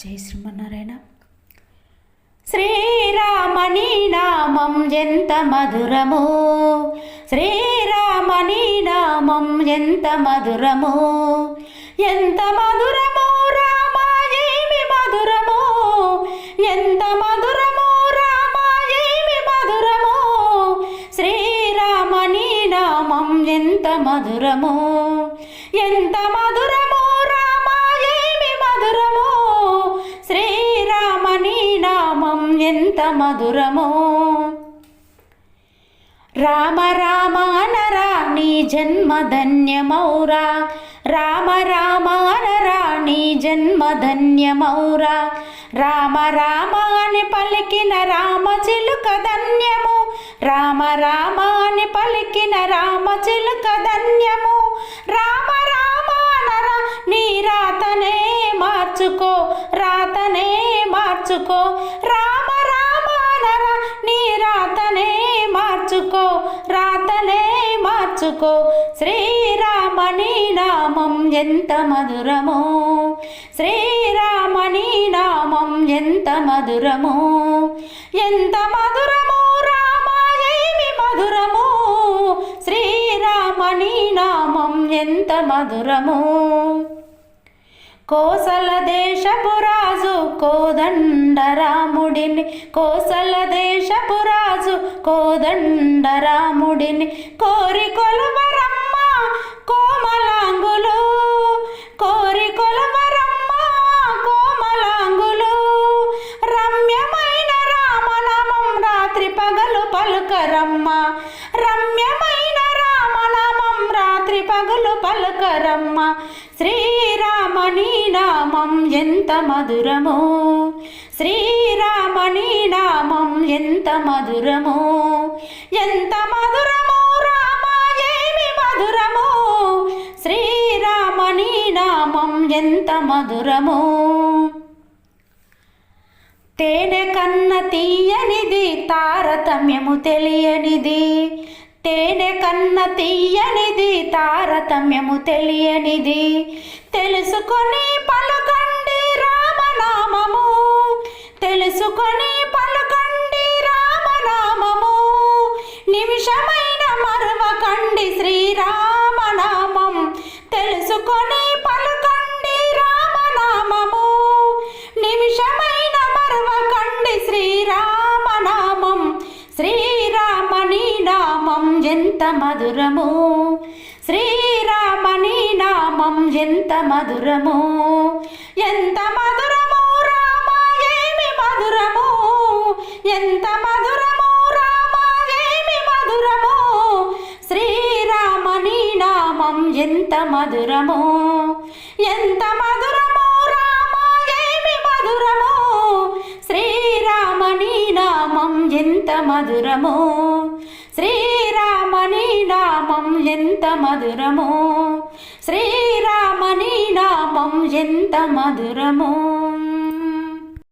జై శ్రీమన్నారాయణ. శ్రీరామణి నామం ఎంత మధురము శ్రీరామణి నామం ఎంత మధురము ఎంత మధురము రామ మధురము ఎంత మధురము రామ మధురము శ్రీరామణి నామం ఎంత మధురము. ఎంత మధురము రామ రామ రాణి నీ జన్మ ధన్యమౌరా రామ రామ రాణి నీ జన్మ ధన్యమౌరా రామ రామ అని పలికిన రామ చిలుక ధన్యము. రామ రామ అని పలికిన రామ చిలుక ధన్యము. రామ రామానరా నీ రాతనే మార్చుకో. రాతనే మార్చుకో. రామ మార్చుకో రాతనే మార్చుకో. శ్రీరామని నామం ఎంత మధురమో. శ్రీరామని నామం ఎంత మధురమో. ఎంత మధురమో రామ ఏమి మధురమో. శ్రీరామని నామం ఎంత మధురమో. కోసల దేశపు రాజు కోదండరాముడిని కోసల దేశపు రాజు కోదండరాముడిని కోరి కొలవరమ్మ కోమలాంగులు కోరి కొలవరమ్మ కోమలాంగులు. రమ్యమైన రామనామం రాత్రి పగలు పలుకరమ్మ రమ్యమైన రామనామం రాత్రి పగలు పలుకరమ్మ. శ్రీ నామం ఎంత మధురమో. శ్రీరామని నామం ఎంత మధురమో. ఎంత మధురమో రామ ఏమి మధురమో. శ్రీరామని నామం ఎంత మధురమో. తేనె కన్న తీయనిది తారతమ్యము తెలియనిది. తేనె కన్న తీయనిది తారతమ్యము తెలియనిది. తెలుసుకొని పలుకండి రామనామము. తెలుసుకొని పలుకండి రామనామము. నిమిషమైన మరువకండి శ్రీరామనామం. తెలుసుకొని ఎంత మధురము? శ్రీరామని నామం ఎంత మధురము? ఎంత మధురము? రామ ఏమి మధురము? ఎంత మధురము? రామ ఏమి మధురము? శ్రీరామని నామం ఎంత మధురము? ఎంత మధురము? రామ ఏమి మధురము? శ్రీరామని నామం ఎంత మధురము? శ్రీరామని నామం ఎంత మధురము. శ్రీరామని నామం ఎంత మధురము.